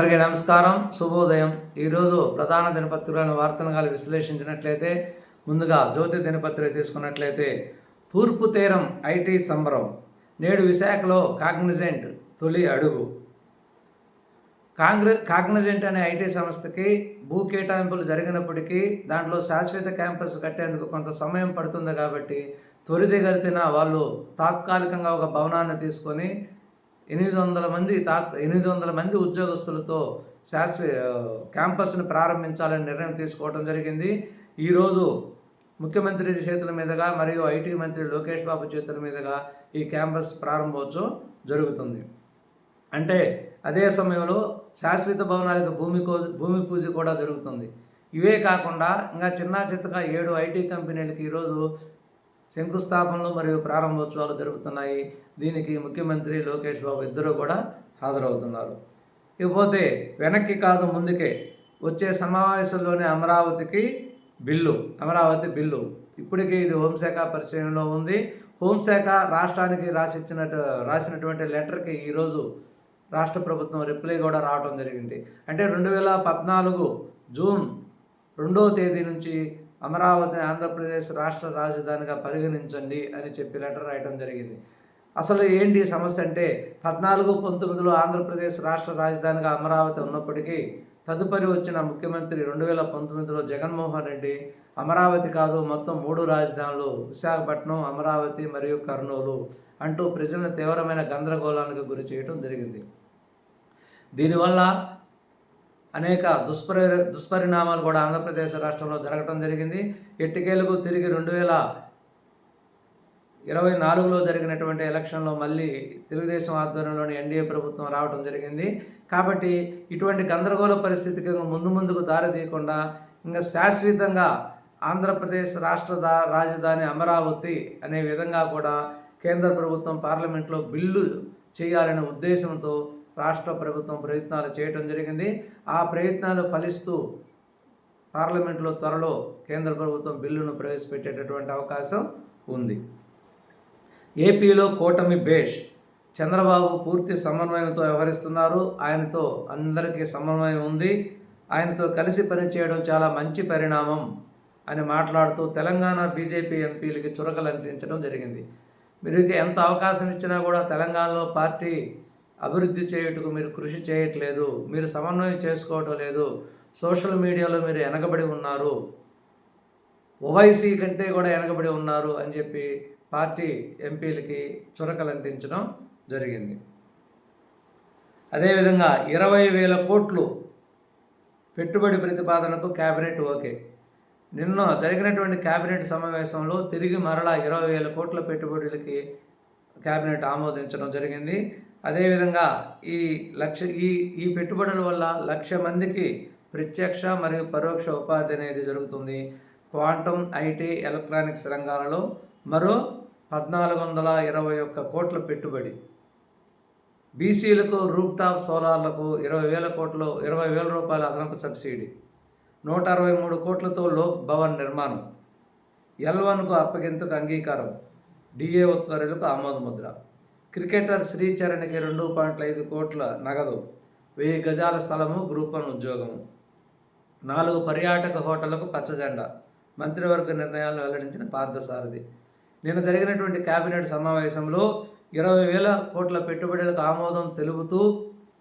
అందరికీ నమస్కారం శుభోదయం. ఈరోజు ప్రధాన దినపత్రికలను వార్తలుగా విశ్లేషించినట్లయితే ముందుగా జ్యోతి దినపత్రిక తీసుకున్నట్లయితే తూర్పు తీరం ఐటీ సంబరం. నేడు విశాఖలో కాగ్నిజెంట్ తొలి అడుగు. కాంగ్రె కాగ్నిజెంట్ అనే ఐటీ సంస్థకి భూ కేటాయింపులు జరిగినప్పటికీ దాంట్లో శాశ్వత క్యాంపస్ కట్టేందుకు కొంత సమయం పడుతుంది కాబట్టి త్వరితగతిన వాళ్ళు తాత్కాలికంగా ఒక భవనాన్ని తీసుకొని ఎనిమిది వందల మంది తా ఎనిమిది వందల మంది ఉద్యోగస్తులతో శాశ్వ క్యాంపస్ని ప్రారంభించాలని నిర్ణయం తీసుకోవడం జరిగింది. ఈరోజు ముఖ్యమంత్రి చేతుల మీదుగా మరియు ఐటీ మంత్రి లోకేష్ బాబు చేతుల మీదుగా ఈ క్యాంపస్ ప్రారంభోత్సవం జరుగుతుంది. అంటే అదే సమయంలో శాశ్వత భవనాలకు భూమి కో భూమి పూజ కూడా జరుగుతుంది. ఇవే కాకుండా ఇంకా చిన్న చిత్తగా ఏడు ఐటీ కంపెనీలకు ఈరోజు శంకుస్థాపనలు మరియు ప్రారంభోత్సవాలు జరుగుతున్నాయి. దీనికి ముఖ్యమంత్రి లోకేష్ బాబు ఇద్దరు కూడా హాజరవుతున్నారు. ఇకపోతే వెనక్కి కాదు ముందుకే వచ్చే సమావేశంలోనే అమరావతికి బిల్లు అమరావతి బిల్లు. ఇప్పటికే ఇది హోంశాఖ పరిశీలనలో ఉంది. హోంశాఖ రాష్ట్రానికి రాసిచ్చిన రాసినటువంటి లెటర్కి ఈరోజు రాష్ట్ర ప్రభుత్వం రిప్లై కూడా రావడం జరిగింది. అంటే రెండు వేల పద్నాలుగు జూన్ రెండవ తేదీ నుంచి అమరావతిని ఆంధ్రప్రదేశ్ రాష్ట్ర రాజధానిగా పరిగణించండి అని చెప్పి లెటర్ రాయడం జరిగింది. అసలు ఏంటి సమస్య అంటే పద్నాలుగు పంతొమ్మిదిలో ఆంధ్రప్రదేశ్ రాష్ట్ర రాజధానిగా అమరావతి ఉన్నప్పటికీ తదుపరి వచ్చిన ముఖ్యమంత్రి రెండు వేల పంతొమ్మిదిలో జగన్మోహన్ రెడ్డి అమరావతి కాదు మొత్తం మూడు రాజధానులు విశాఖపట్నం అమరావతి మరియు కర్నూలు అంటూ ప్రజలను తీవ్రమైన గందరగోళానికి గురి చేయడం జరిగింది. దీనివల్ల అనేక దుష్పరి దుష్పరిణామాలు కూడా ఆంధ్రప్రదేశ్ రాష్ట్రంలో జరగడం జరిగింది. ఎట్టికేలకు తిరిగి రెండు వేల ఇరవై నాలుగులో జరిగినటువంటి ఎలక్షన్లో మళ్ళీ తెలుగుదేశం ఆధ్వర్యంలోని ఎన్డీఏ ప్రభుత్వం రావడం జరిగింది. కాబట్టి ఇటువంటి గందరగోళ పరిస్థితికి ముందు ముందుకు దారి తీయకుండా ఇంకా శాశ్వతంగా ఆంధ్రప్రదేశ్ రాష్ట్ర రాజధాని అమరావతి అనే విధంగా కూడా కేంద్ర ప్రభుత్వం పార్లమెంట్లో బిల్లు చేయాలనే ఉద్దేశంతో రాష్ట్ర ప్రభుత్వం ప్రయత్నాలు చేయటం జరిగింది. ఆ ప్రయత్నాలు ఫలిస్తూ పార్లమెంట్లో త్వరలో కేంద్ర ప్రభుత్వం బిల్లును ప్రవేశపెట్టేటటువంటి అవకాశం ఉంది. ఏపీలో కూటమి బేష్ చంద్రబాబు పూర్తి సమన్వయంతో వ్యవహరిస్తున్నారు. ఆయనతో అందరికీ సమన్వయం ఉంది. ఆయనతో కలిసి పనిచేయడం చాలా మంచి పరిణామం అని మాట్లాడుతూ తెలంగాణ బీజేపీ ఎంపీలకి చురకలు అంటించడం జరిగింది. మీరు ఎంత అవకాశం ఇచ్చినా కూడా తెలంగాణలో పార్టీ అభివృద్ధి చేయుటకు మీరు కృషి చేయట్లేదు మీరు సమన్వయం చేసుకోవటం లేదు సోషల్ మీడియాలో మీరు వెనకబడి ఉన్నారు ఓవైసీ కంటే కూడా వెనకబడి ఉన్నారు అని చెప్పి పార్టీ ఎంపీలకి చురకలంటించడం జరిగింది. అదేవిధంగా ఇరవై వేల కోట్లు పెట్టుబడి ప్రతిపాదనకు కేబినెట్ ఓకే. నిన్న జరిగినటువంటి కేబినెట్ సమావేశంలో తిరిగి మరలా ఇరవై వేల కోట్ల పెట్టుబడులకి కేబినెట్ ఆమోదించడం జరిగింది. అదేవిధంగా ఈ లక్ష ఈ ఈ పెట్టుబడుల వల్ల లక్ష మందికి ప్రత్యక్ష మరియు పరోక్ష ఉపాధి అనేది జరుగుతుంది. క్వాంటమ్ ఐటీ ఎలక్ట్రానిక్స్ రంగాలలో మరో పద్నాలుగు వందల ఇరవై ఒక్క కోట్ల పెట్టుబడి. బీసీలకు రూప్ టాప్ సోలార్లకు ఇరవై వేల కోట్లు ఇరవై వేల రూపాయల అదనపు సబ్సిడీ. నూట అరవై మూడు కోట్లతో లోక్ భవన్ నిర్మాణం. ఎల్ వన్కు అప్పగింతకు అంగీకారం. డిఏ ఉత్వరులకు ఆమోదముద్ర. క్రికెటర్ శ్రీచరణ్కి రెండు పాయింట్ల ఐదు కోట్ల నగదు వెయ్యి గజాల స్థలము గ్రూప్ వన్ ఉద్యోగము. నాలుగు పర్యాటక హోటళ్ళకు పచ్చజెండా. మంత్రివర్గ నిర్ణయాలను వెల్లడించిన పార్థసారథి. నిన్న జరిగినటువంటి కేబినెట్ సమావేశంలో ఇరవై వేల కోట్ల పెట్టుబడులకు ఆమోదం తెలుపుతూ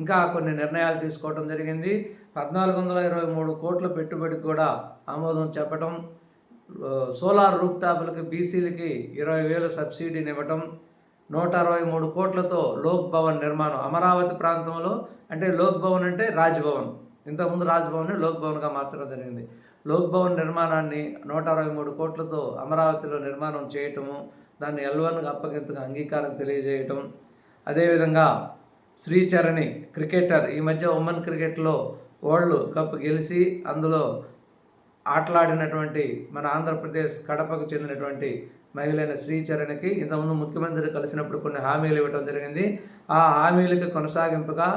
ఇంకా కొన్ని నిర్ణయాలు తీసుకోవడం జరిగింది. పద్నాలుగు వందల ఇరవై మూడు కోట్ల పెట్టుబడికి కూడా ఆమోదం చెప్పటం సోలార్ రూప్ టాప్లకి బీసీలకి ఇరవై వేల సబ్సిడీని ఇవ్వటం నూట అరవై మూడు కోట్లతో లోక్ భవన్ నిర్మాణం అమరావతి ప్రాంతంలో అంటే లోక్ భవన్ అంటే రాజ్భవన్. ఇంతకుముందు రాజ్భవన్ని లోక్ భవన్గా మార్చడం జరిగింది. లోక్ భవన్ నిర్మాణాన్ని నూట అరవై మూడు కోట్లతో అమరావతిలో నిర్మాణం చేయటము దాన్ని ఎల్వన్కి అప్పగింతగా అంగీకారం తెలియజేయటం. అదేవిధంగా శ్రీచరణి క్రికెటర్ ఈ మధ్య ఉమెన్ క్రికెట్లో వరల్డ్ కప్ గెలిచి అందులో ఆటలాడినటువంటి మన ఆంధ్రప్రదేశ్ కడపకు చెందినటువంటి మహిళైన శ్రీచరణ్కి ఇంతకుముందు ముఖ్యమంత్రి కలిసినప్పుడు కొన్ని హామీలు ఇవ్వడం జరిగింది. ఆ హామీలకి కొనసాగింపుగా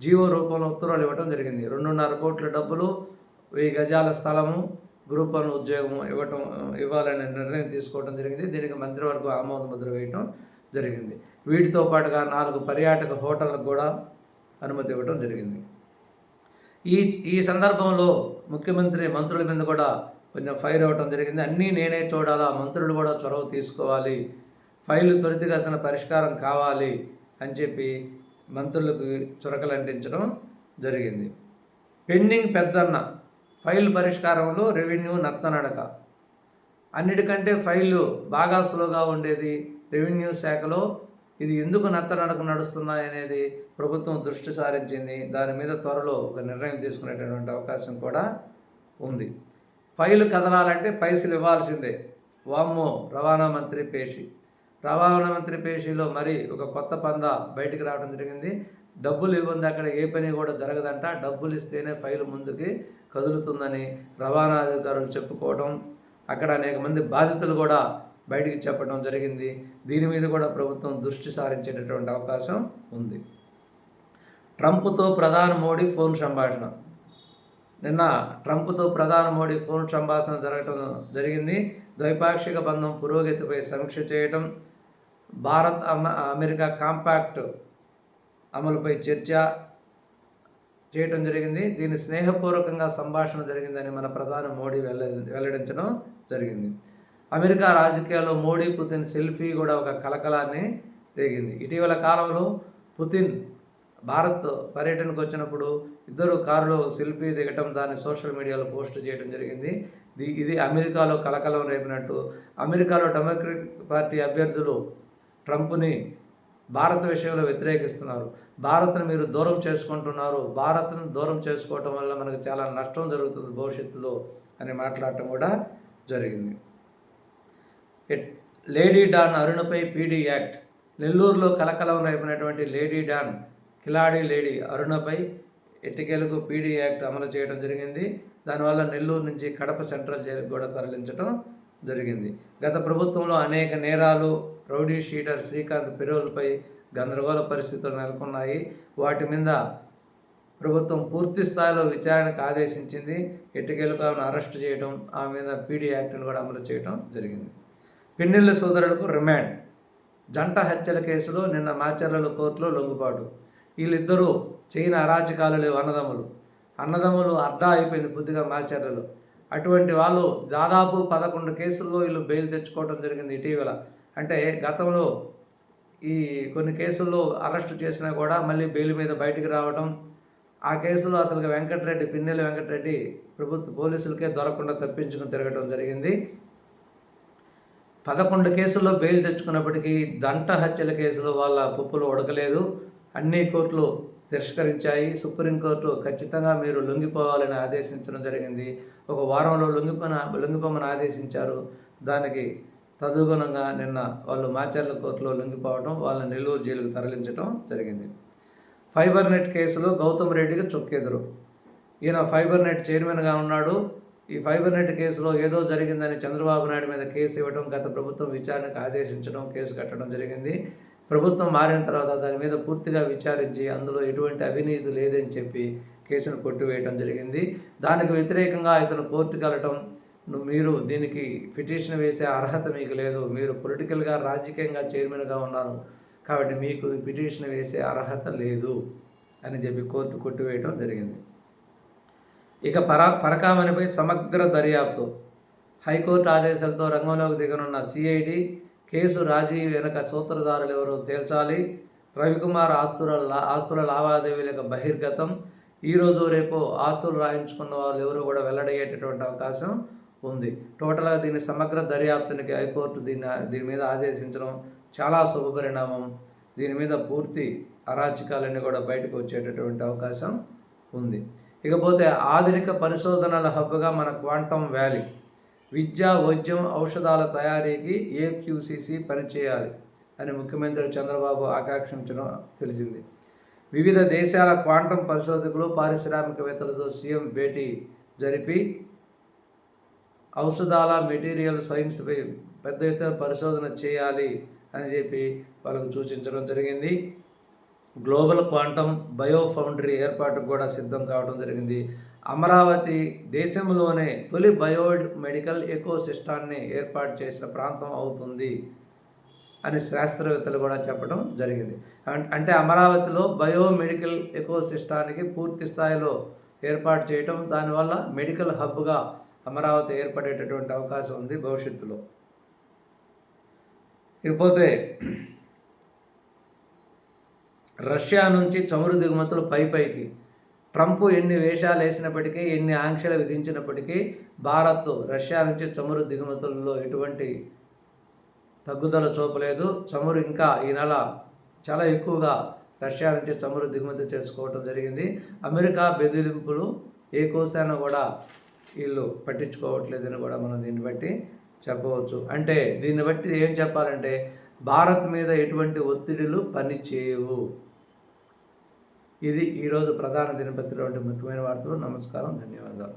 జీవో రూపంలో ఉత్తర్వులు ఇవ్వడం జరిగింది. రెండున్నర కోట్ల డబ్బులు వెయ్యి గజాల స్థలము గ్రూప్ వన్ ఉద్యోగం ఇవ్వటం ఇవ్వాలనే నిర్ణయం తీసుకోవడం జరిగింది. దీనికి మంత్రివర్గం ఆమోద ముద్ర వేయటం జరిగింది. వీటితో పాటుగా నాలుగు పర్యాటక హోటళ్ళకు కూడా అనుమతి ఇవ్వడం జరిగింది. ఈ ఈ సందర్భంలో ముఖ్యమంత్రి మంత్రుల మీద కూడా కొంచెం ఫైర్ అవ్వటం జరిగింది. అన్నీ నేనే చూడాలా మంత్రులు కూడా చొరవ తీసుకోవాలి ఫైలు త్వరితగతిన పరిష్కారం కావాలి అని చెప్పి మంత్రులకు చురకలు అంటించడం జరిగింది. పెండింగ్ పెద్దన్న ఫైల్ పరిష్కారంలో రెవెన్యూ నత్తనడక. అన్నిటికంటే ఫైళ్ళు బాగా స్లోగా ఉండేది రెవెన్యూ శాఖలో. ఇది ఎందుకు నత్తనడక నడుస్తున్నాయి అనేది ప్రభుత్వం దృష్టి సారించింది. దాని మీద త్వరలో ఒక నిర్ణయం తీసుకునేటటువంటి అవకాశం కూడా ఉంది. ఫైలు కదలాలంటే పైసలు ఇవ్వాల్సిందే. వామ్మో రవాణా మంత్రి పేషి. రవాణా మంత్రి పేషిలో మరి ఒక కొత్త పంద బయటికి రావడం జరిగింది. డబ్బులు ఇవ్వంది అక్కడ ఏ పని కూడా జరగదంట. డబ్బులు ఇస్తేనే ఫైలు ముందుకి కదులుతుందని రవాణా అధికారులు చెప్పుకోవడం అక్కడ అనేక మంది బాధితులు కూడా బయటికి చెప్పడం జరిగింది. దీని మీద కూడా ప్రభుత్వం దృష్టి సారించేటటువంటి అవకాశం ఉంది. ట్రంప్తో ప్రధాని మోడీ ఫోన్ సంభాషణ. నిన్న ట్రంప్తో ప్రధాని మోడీ ఫోన్ సంభాషణ జరగటం జరిగింది. ద్వైపాక్షిక బంధం పురోగతిపై సమీక్ష చేయటం భారత్ అమ- అమెరికా కాంపాక్ట్ అమలుపై చర్చ చేయటం జరిగింది. దీని స్నేహపూర్వకంగా సంభాషణ జరిగిందని మన ప్రధాని మోడీ వెల్ల వెల్లడించడం జరిగింది. అమెరికా రాజకీయాల్లో మోడీ పుతిన్ సెల్ఫీ కూడా ఒక కలకలాన్ని రేగింది. ఇటీవల కాలంలో పుతిన్ భారత్ పర్యటనకు వచ్చినప్పుడు ఇద్దరు కారులో సెల్ఫీ దిగటం దాన్ని సోషల్ మీడియాలో పోస్ట్ చేయడం జరిగింది. ది- ఇది అమెరికాలో కలకలం రేపినట్టు. అమెరికాలో డెమోక్రటిక్ పార్టీ అభ్యర్థులు ట్రంప్ని భారత్ విషయంలో వ్యతిరేకిస్తున్నారు. భారత్ను మీరు దూరం చేసుకుంటున్నారు. భారత్ను దూరం చేసుకోవటం వల్ల మనకు చాలా నష్టం జరుగుతుంది భవిష్యత్తులో అని మాట్లాడటం కూడా జరిగింది. లేడీ డాన్ అరుణపై పీడీ యాక్ట్. నెల్లూరులో కలకలం రేపినటువంటి లేడీ డాన్ కిలాడి లేడీ అరుణపై ఎట్టికేలకు పీడీ యాక్ట్ అమలు చేయడం జరిగింది. దానివల్ల నెల్లూరు నుంచి కడప సెంట్రల్ జైలుకు కూడా తరలించడం జరిగింది. గత ప్రభుత్వంలో అనేక నేరాలు రౌడీ షీటర్ శ్రీకాంత్ పెరోల్పై గందరగోళ పరిస్థితులు నెలకొన్నాయి. వాటి మీద ప్రభుత్వం పూర్తి స్థాయిలో విచారణకు ఆదేశించింది. ఎట్టుకేలకు ఆమెను అరెస్ట్ చేయడం ఆమె మీద పీడీ యాక్ట్ను కూడా అమలు చేయడం జరిగింది. పిన్నెల్ల సోదరులకు రిమాండ్. జంట హత్యల కేసులో నిన్న మాచర్ల కోర్టులో లొంగుబాటు వీళ్ళిద్దరూ చేయని అరాచకాలు లేవు అన్నదమ్ములు. అన్నదమ్ములు అడ్డా అయిపోయింది బుద్ధిగా మాచర్లలో అటువంటి వాళ్ళు దాదాపు పదకొండు కేసుల్లో వీళ్ళు బెయిల్ తెచ్చుకోవడం జరిగింది ఇటీవల. అంటే గతంలో ఈ కొన్ని కేసుల్లో అరెస్ట్ చేసినా కూడా మళ్ళీ బెయిల్ మీద బయటికి రావడం ఆ కేసులో అసలు వెంకటరెడ్డి పిన్నెల వెంకటరెడ్డి ప్రభుత్వ పోలీసులకే దొరకకుండా తప్పించుకుని తిరగడం జరిగింది. పదకొండు కేసుల్లో బెయిల్ తెచ్చుకున్నప్పటికీ దంట హత్యల కేసులో వాళ్ళ పప్పులు ఉడకలేదు. అన్ని కోర్టులు తిరస్కరించాయి. సుప్రీంకోర్టు ఖచ్చితంగా మీరు లొంగిపోవాలని ఆదేశించడం జరిగింది. ఒక వారంలో లొంగిపోన లొంగిపోమని ఆదేశించారు. దానికి తదనుగుణంగా నిన్న వాళ్ళు మాచర్ల కోర్టులో లొంగిపోవడం వాళ్ళని నెల్లూరు జైలుకు తరలించడం జరిగింది. ఫైబర్ నెట్ కేసులో గౌతమ్ రెడ్డికి చొక్కెదురు. ఈయన ఫైబర్ నెట్ చైర్మన్గా ఉన్నాడు. ఈ ఫైబర్ నెట్ కేసులో ఏదో జరిగిందని చంద్రబాబు నాయుడు మీద కేసు ఇవ్వడం గత ప్రభుత్వం విచారణకు ఆదేశించడం కేసు కట్టడం జరిగింది. ప్రభుత్వం మారిన తర్వాత దాని మీద పూర్తిగా విచారించి అందులో ఎటువంటి అవినీతి లేదని చెప్పి కేసును కొట్టివేయడం జరిగింది. దానికి వ్యతిరేకంగా ఇతను కోర్టుకు వెళ్ళటం మీరు దీనికి పిటిషన్ వేసే అర్హత మీకు లేదు. మీరు పొలిటికల్గా రాజకీయంగా చైర్మన్గా ఉన్నారు. కాబట్టి మీకు పిటిషన్ వేసే అర్హత లేదు అని చెప్పి కోర్టు కొట్టివేయటం జరిగింది. ఇక పరా పరకామణిపై సమగ్ర దర్యాప్తు. హైకోర్టు ఆదేశాలతో రంగంలోకి దిగనున్న సిఐడి కేసు రాజీ వెనుక సూత్రధారులు ఎవరో తేల్చాలి. రవికుమార్ ఆస్తుల లా- ఆస్తుల లావాదేవీలకు బహిర్గతం. ఈరోజు రేపు ఆస్తులు రాయించుకున్న వాళ్ళు ఎవరు కూడా వెల్లడయ్యేటటువంటి అవకాశం ఉంది. టోటల్గా దీని సమగ్ర దర్యాప్తునికి హైకోర్టు దీన్ని దీని మీద ఆదేశించడం చాలా శుభపరిణామం. దీని మీద పూర్తి అరాచకాలన్నీ కూడా బయటకు వచ్చేటటువంటి అవకాశం ఉంది. ఇకపోతే ఆధునిక పరిశోధనల హబ్గా మన క్వాంటమ్ వ్యాలీ విద్య వైద్యం ఔషధాల తయారీకి ఏక్యూసీసీ పనిచేయాలి అని ముఖ్యమంత్రి చంద్రబాబు ఆకాంక్షించడం తెలిసింది. వివిధ దేశాల క్వాంటం పరిశోధకులు పారిశ్రామికవేత్తలతో సీఎం భేటీ జరిపి ఔషధాల మెటీరియల్ సైన్స్పై పెద్ద ఎత్తున పరిశోధన చేయాలి అని చెప్పి వాళ్ళకు సూచించడం జరిగింది. గ్లోబల్ క్వాంటం బయో ఫౌండరీ ఏర్పాటుకు కూడా సిద్ధం కావడం జరిగింది. అమరావతి దేశంలోనే తొలి బయో మెడికల్ ఎకోసిస్టాన్ని ఏర్పాటు చేసిన ప్రాంతం అవుతుంది అని శాస్త్రవేత్తలు కూడా చెప్పడం జరిగింది. అంటే అమరావతిలో బయోమెడికల్ ఎకోసిస్టానికి పూర్తి స్థాయిలో ఏర్పాటు చేయటం దానివల్ల మెడికల్ హబ్గా అమరావతి ఏర్పడేటటువంటి అవకాశం ఉంది భవిష్యత్తులో. ఇకపోతే రష్యా నుంచి చమురు దిగుమతులు పై పైకి ట్రంప్ ఎన్ని వేషాలు వేసినప్పటికీ ఎన్ని ఆంక్షలు విధించినప్పటికీ భారత్ రష్యా నుంచి చమురు దిగుమతుల్లో ఎటువంటి తగ్గుదల చూపలేదు. చమురు ఇంకా ఈ నెల చాలా ఎక్కువగా రష్యా నుంచి చమురు దిగుమతి చేసుకోవటం జరిగింది. అమెరికా బెదిరింపులు ఏ కోసాన కూడా వీళ్ళు పట్టించుకోవట్లేదని కూడా మనం దీన్ని బట్టి చెప్పవచ్చు. అంటే దీన్ని బట్టి ఏం చెప్పాలంటే భారత్ మీద ఎటువంటి ఒత్తిడిలు పనిచేయవు. ఇది ఈరోజు ప్రధాన దినపత్రిక వంటి ముఖ్యమైన వార్తలు. నమస్కారం ధన్యవాదాలు.